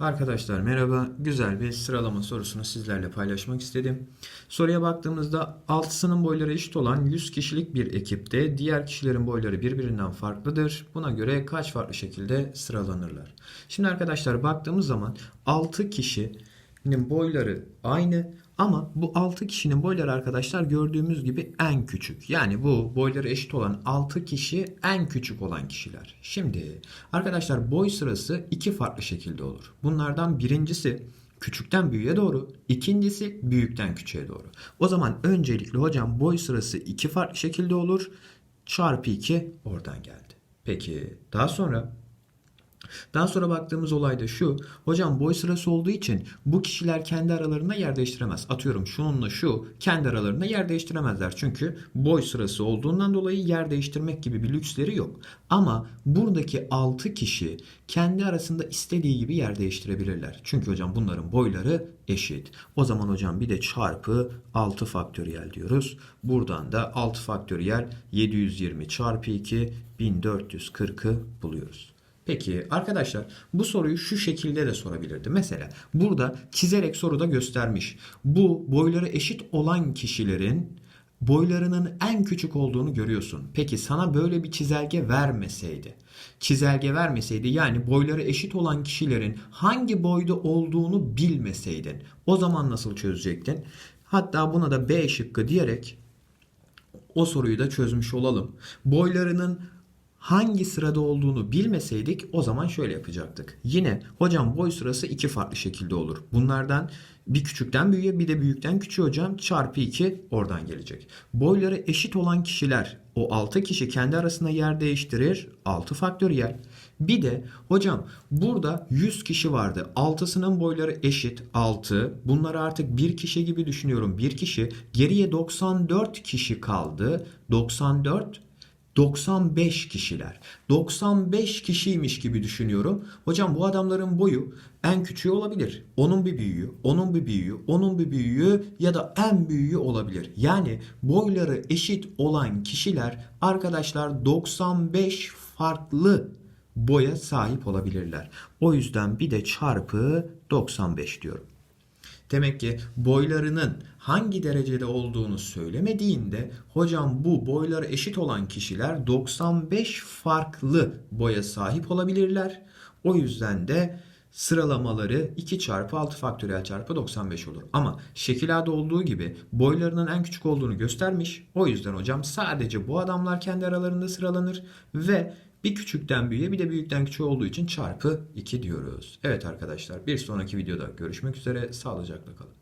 Arkadaşlar merhaba. Güzel bir sıralama sorusunu sizlerle paylaşmak istedim. Soruya baktığımızda 6'sının boyları eşit olan 100 kişilik bir ekipte diğer kişilerin boyları birbirinden farklıdır. Buna göre kaç farklı şekilde sıralanırlar? Şimdi arkadaşlar baktığımız zaman 6 kişinin boyları aynı ama bu 6 kişinin boyları arkadaşlar gördüğümüz gibi en küçük. Yani bu boyları eşit olan 6 kişi en küçük olan kişiler. Şimdi arkadaşlar boy sırası iki farklı şekilde olur. Bunlardan birincisi küçükten büyüğe doğru, ikincisi büyükten küçüğe doğru. O zaman öncelikle hocam boy sırası iki farklı şekilde olur. Çarpı 2 oradan geldi. Peki daha sonra daha sonra baktığımız olay da şu. Hocam boy sırası olduğu için bu kişiler kendi aralarında yer değiştiremez. Atıyorum şununla şu kendi aralarında yer değiştiremezler. Çünkü boy sırası olduğundan dolayı yer değiştirmek gibi bir lüksleri yok. Ama buradaki 6 kişi kendi arasında istediği gibi yer değiştirebilirler. Çünkü hocam bunların boyları eşit. O zaman hocam bir de çarpı 6 faktöriyel diyoruz. Buradan da 6 faktöriyel 720 çarpı 2 1440'ı buluyoruz. Peki arkadaşlar bu soruyu şu şekilde de sorabilirdi. Mesela burada çizerek soruda göstermiş. Bu boyları eşit olan kişilerin boylarının en küçük olduğunu görüyorsun. Peki sana böyle bir çizelge vermeseydi, çizelge vermeseydi yani boyları eşit olan kişilerin hangi boyda olduğunu bilmeseydin o zaman nasıl çözecektin? Hatta buna da B şıkkı diyerek o soruyu da çözmüş olalım. Boylarının hangi sırada olduğunu bilmeseydik o zaman şöyle yapacaktık. Yine hocam boy sırası iki farklı şekilde olur. Bunlardan bir küçükten büyüğe bir de büyükten küçüğe hocam çarpı 2 oradan gelecek. Boyları eşit olan kişiler o 6 kişi kendi arasında yer değiştirir 6 faktöriyel. Bir de hocam burada 100 kişi vardı. 6'sının boyları eşit 6. Bunları artık bir kişi gibi düşünüyorum. Bir kişi geriye 94 kişi kaldı. 94 95 kişiler. 95 kişiymiş gibi düşünüyorum. Hocam bu adamların boyu en küçüğü olabilir. Onun bir büyüğü, onun bir büyüğü, onun bir büyüğü ya da en büyüğü olabilir. Yani boyları eşit olan kişiler arkadaşlar 95 farklı boya sahip olabilirler. O yüzden bir de çarpı 95 diyorum. Demek ki boylarının hangi derecede olduğunu söylemediğinde hocam bu boyları eşit olan kişiler 95 farklı boya sahip olabilirler. O yüzden de sıralamaları 2 çarpı 6 faktöriyel çarpı 95 olur. Ama şekil A'da olduğu gibi boylarının en küçük olduğunu göstermiş. O yüzden hocam sadece bu adamlar kendi aralarında sıralanır ve bir küçükten büyüğe bir de büyükten küçüğe olduğu için çarpı 2 diyoruz. Evet arkadaşlar bir sonraki videoda görüşmek üzere. Sağlıcakla kalın.